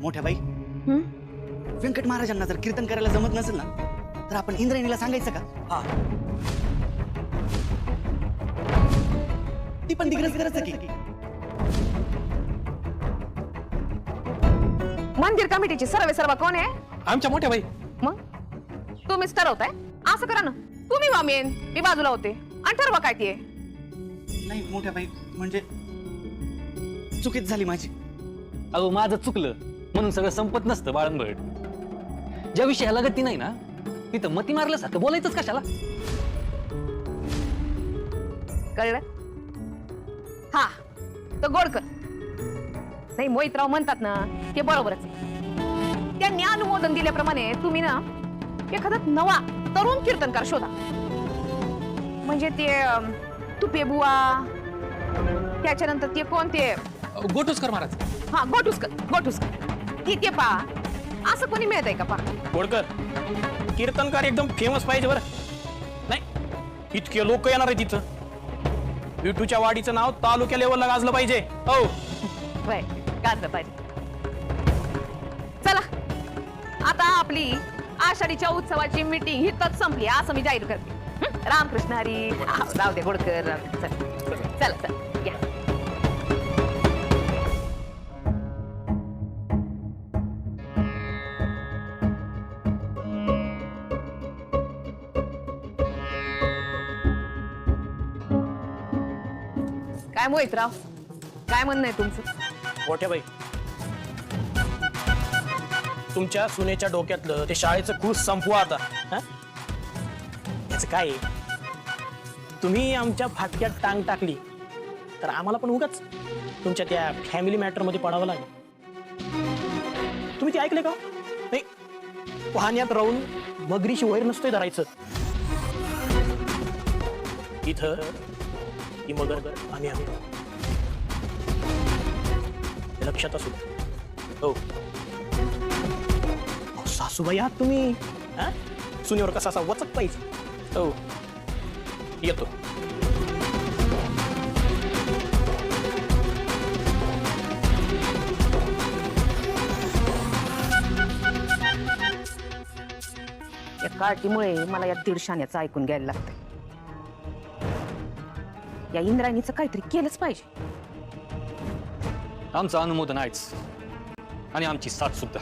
मोठ्या बाई. हं? व्यंकट महाराजांना जर कीर्तन करायला जमत नसेल ना तर आपण इंद्रायणीला सांगायचं का? हा. ती पण दिग्रस करायचं की? मंदिर कमिटीची सर्वे सर्व कोण आहे? आमच्या मोठ्या बाई. मग? तुम्हीच ठरवताय असं करा ना. तुम्ही वा मेन मी बाजूला होते. आणि ठरवा काय ते. नाही मोठ्या बाई म्हणजे चुकीच झाली माझी. अहो माझं चुकलं. म्हणून सगळं संपत नसतं बाळंबट ज्या विषयाला गती नाही ना तिथं मती मारल्यासारखं बोलायचंच कशाला? कळलं? हा तर गोडकर नाही मोहितराव म्हणतात ना ते बरोबरच आहे. त्यांनी अनुमोदन दिल्याप्रमाणे तुम्ही ना एखादा नवा तरुण कीर्तनकार शोधा. म्हणजे ते अं, तुपे बुवा त्याच्यानंतर ते कोणते? गोटूसकर महाराज. हा गोटुसकर गोटुसकर. ती ते पा. असं कोणी मिळत आहे का पा? गोडकर कीर्तनकार एकदम फेमस पाहिजे बरं. नाही इतके लोक येणार आहे तिथं विठूच्या वाडीचं नाव तालुक्या लेवलला गाजलं पाहिजे. हो गाजलं पाहिजे. चला आता आपली आषाढीच्या उत्सवाची मीटिंग हितच संपली. असं मी जाहीर करते. हं? रामकृष्ण हरी. हा, जाऊ दे गोडकर चला चला. काय मोहितराव काय म्हणणं आहे तुमचं? मोठ्या बाई. तुमच्या सुनेच्या डोक्यातलं ते शाळेचं खूस संपवा आता. हं? याचं काय आहे? तुम्ही आमच्या फाटक्यात टांग टाकली तर आम्हाला पण उगाच तुमच्या त्या फॅमिली मॅटरमध्ये पडावं लागेल. तुम्ही ते ऐकले का? नाही पाहण्यात राहून मगरीशी वैर नसतोय धरायचं. इथं ती मगर आम्ही आम्ही लक्षात असू हो. सासूबाई आहात तुम्ही? सुनेवर कसा असा वचक पाहिजे? हो. येतो. या कार्टीमुळे मला या दीडशाण्याचं ऐकून घ्यायला लागतंय. या इंद्रायणीचं काहीतरी केलंच पाहिजे. आमचं अनुमोदन आहेच. आणि आमची साथ सुद्धा.